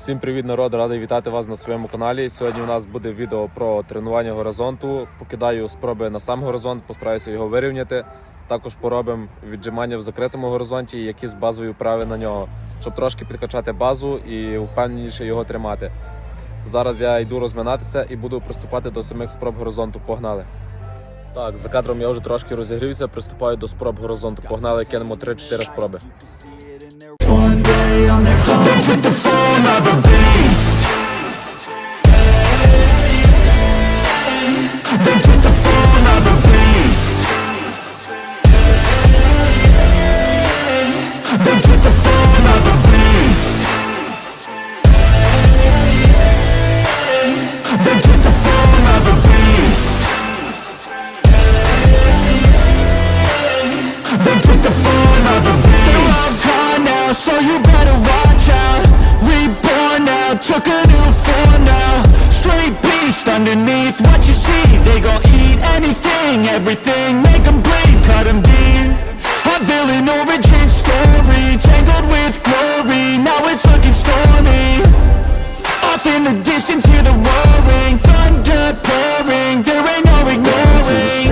Всім привіт, народ! Радий вітати вас на своєму каналі. Сьогодні у нас буде відео про тренування горизонту. Покидаю спроби на сам горизонт, постараюся його вирівняти. Також поробимо віджимання в закритому горизонті і якісь базові вправи на нього, щоб трошки підкачати базу і впевненіше його тримати. Зараз я йду розминатися і буду приступати до самих спроб горизонту. Погнали! Так, за кадром я вже трошки розігрівся, приступаю до спроб горизонту. Погнали, кинемо 3-4 спроби. With the form of a beast? Everything Make 'em bleed, cut 'em deep A villain origin story Tangled with glory, now it's looking stormy Off in the distance, hear the roaring Thunder pouring, there ain't no ignoring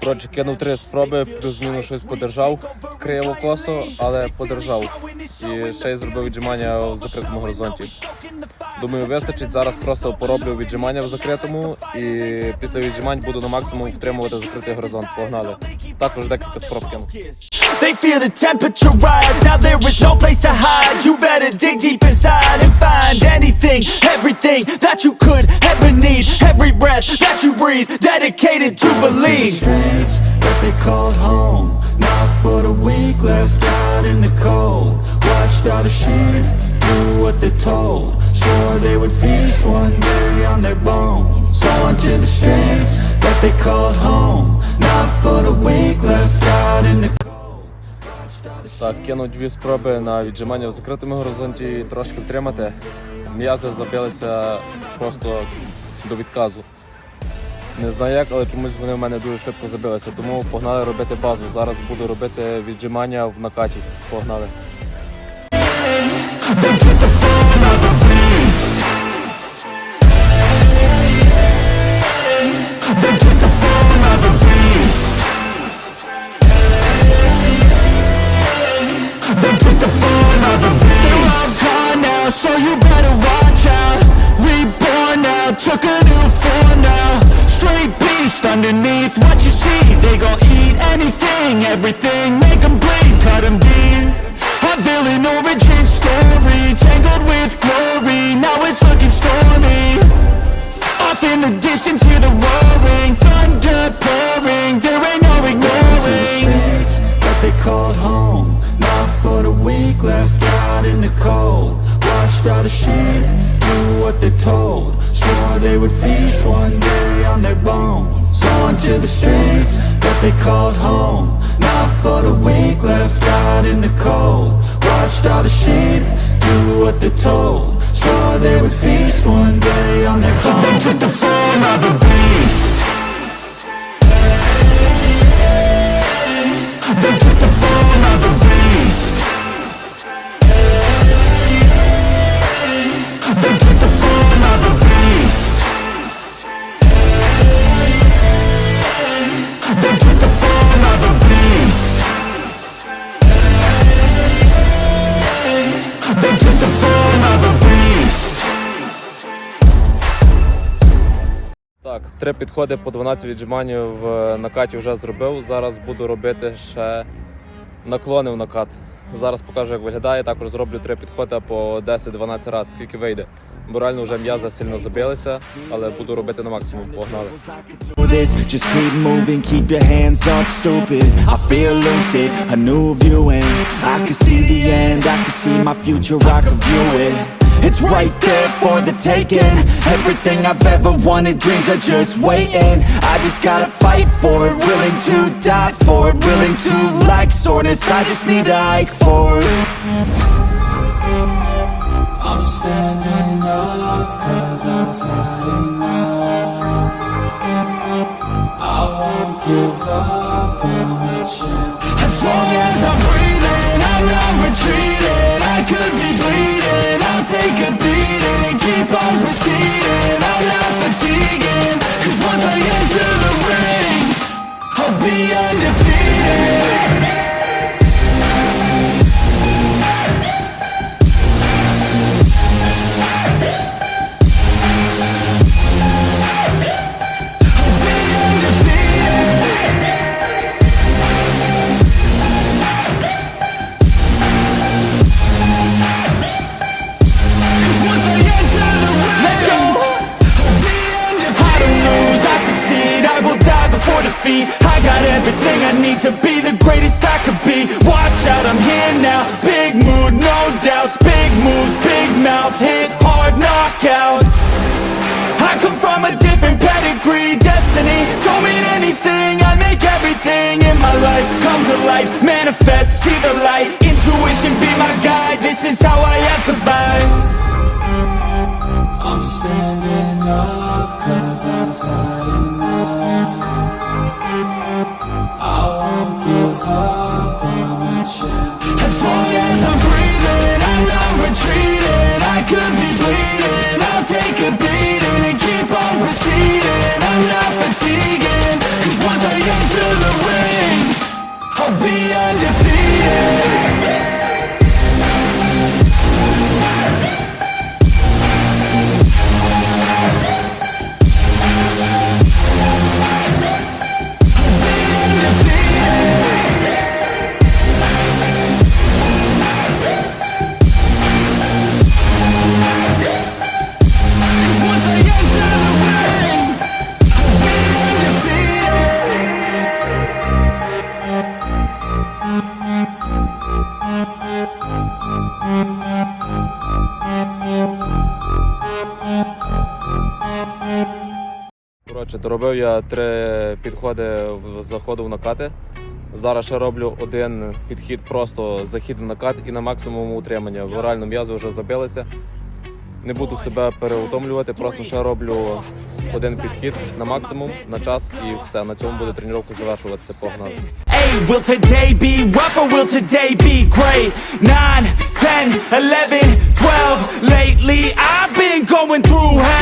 Коротше, кинув три спроби, плюс-мінус щось подержав, криво косо, але подержав. І ще й зробив віджимання в закритому горизонті. Думаю, вистачить. Зараз просто пороблю віджимання в закритому і після віджимань буду на максимум втримувати закритий горизонт. Погнали. Також декілька спроб кинув. They feel the temperature rise Now there is no place to hide You better dig deep inside And find anything, everything That you could ever need Every breath that you breathe Dedicated to believe Streets that they called home Not for the weak Left out in the cold Watched all the sheep Do what they're told Swore they would feast One day on their bones Going to the streets that they called home Not for the weak Left out in the cold Так, кинув дві спроби на віджимання в закритому горизонті трошки втримати. М'язи забилися просто до відказу. Не знаю як, але чомусь вони в мене дуже швидко забилися. Тому погнали робити базу. Зараз буду робити віджимання в накаті. Погнали. You better watch out. Reborn now, took a new form now. Straight beast underneath what you see. They gon' eat anything, everything Make 'em bleed, cut 'em deep. A villain origin story Tangled with glory. Now it's looking stormy. Off in the distance hear the roaring. Thunder pouring There ain't no ignoring. That they called home Not for the weak Left out in the cold All the sheep Do what they're told Swore they would feast One day on their bones. Going to the streets that they called home. Not for the weak Left out in the cold. Watched all the sheep Do what they're told. Swore they would feast One day on their bones. They took the form of a beast три підходи по 12 віджимань в накаті вже зробив. Зараз буду робити ще наклони в накат. Зараз покажу, як виглядає. Також зроблю три підходи по 10-12 разів, скільки вийде. Бо реально вже м'язи сильно забилися, але буду робити на максимум. Погнали. just keep moving, keep your hands up, stupid. I feel lucid, a new viewing. I can see the end, I can see my future, I can view it. It's right there for the taking. Everything I've ever wanted, dreams are just waiting. I just gotta fight for it, willing to die for it, willing to like soreness. I just need to hike for it. I'm standing up cause I've had enough. I won't give up, I'm a champ. As long as I'm breathing, I'm not retreating I could be concrete Destiny don't mean anything I make everything in my life come to life. Manifest, see the light. I'll be undefeated Коротше, доробив я три підходи в заходу в накати. Зараз ще роблю один підхід, просто захід в накат і на максимум утримання. Вирально м'язи вже забилися. Не буду себе переутомлювати, просто ще роблю один підхід на максимум, на час і все. На цьому буде тренування завершуватися. Погнали. Will today be rough or will today be great? 9, 10, 11, 12 Lately I've been going through hell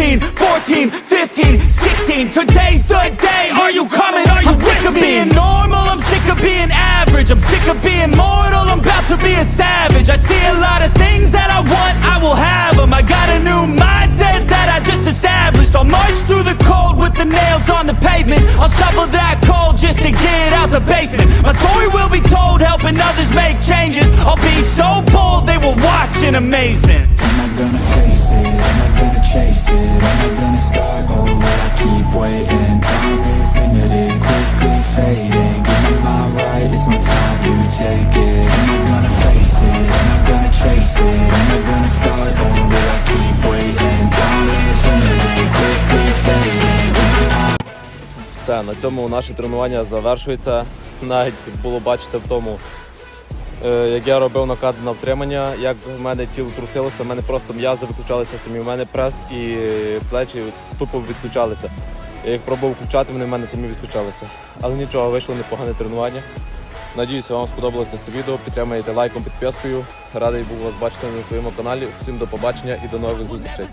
13, 14, 15, 16 Today's the day, are you coming, are you I'm sick of being normal, I'm sick of being average. I'm sick of being mortal, I'm about to be a savage. I see a lot of things that I want, I will have them I got a new mindset that I just established. I'll march through the cold with the nails on the pavement. I'll shovel that coal just to get out the basement. My story will be told, helping others make changes. I'll be so bold, they will watch in amazement. Am I gonna face it? Am I gonna chase it? Все, на цьому наше тренування завершується. Навіть було бачити в тому, е, як я робив накат на втримання, як в мене тіло трусилося, в мене просто м'язи виключалися самі. в мене прес і плечі тупо відключалися. Я їх пробував включати, вони в мене самі відключалися. Але нічого, вийшло непогане тренування. Надіюся, вам сподобалося це відео. Підтримайте лайком, підпискою. Радий був вас бачити на своєму каналі. Всім до побачення і до нових зустрічей.